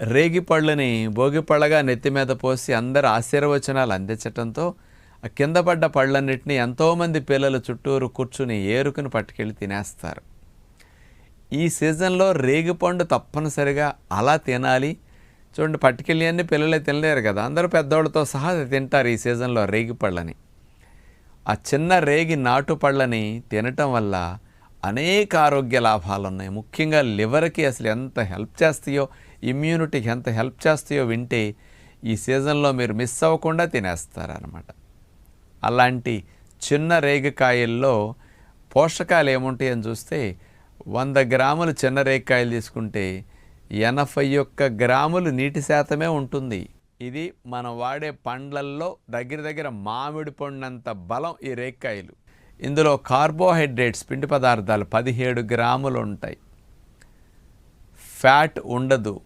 రేగి పళ్ళని భోగి పళ్ళగా నెత్తి మీద పోసి అందరు ఆశీర్వచనాలు అందించటంతో ఆ కింద పడ్డ పళ్ళన్నింటినీ ఎంతోమంది పిల్లలు చుట్టూరు కూర్చుని ఏరుకుని పట్టుకెళ్ళి తినేస్తారు. ఈ సీజన్లో రేగిపండు తప్పనిసరిగా అలా తినాలి. చూడండి పట్టుకెళ్ళి అన్ని పిల్లలే తినలేరు కదా. అందరూ పెద్దవాళ్ళతో సహా తింటారు ఈ సీజన్లో రేగి పళ్ళని. ఆ చిన్న రేగి నాటు పళ్ళని తినటం వల్ల అనేక ఆరోగ్య లాభాలు ఉన్నాయి ముఖ్యంగా లివర్కి అసలు ఎంత హెల్ప్ చేస్తాయో ఇమ్యూనిటీకి ఎంత హెల్ప్ చేస్తాయో వింటే ఈ సీజన్లో మీరు మిస్ అవ్వకుండా తినేస్తారనమాట అలాంటి చిన్న రేగికాయల్లో పోషకాలు ఏముంటాయని చూస్తే వంద గ్రాములు చిన్న రేగికాయలు తీసుకుంటే ఎనభై ఒక్క గ్రాములు నీటి శాతమే ఉంటుంది. ఇది మనం వాడే పండ్లల్లో దగ్గర దగ్గర మామిడి పండునంత బలం ఈ రేక్కాయలు ఇందులో కార్బోహైడ్రేట్స్ పిండి పదార్థాలు పదిహేడు గ్రాములు ఉంటాయి. ఫ్యాట్ ఉండదు.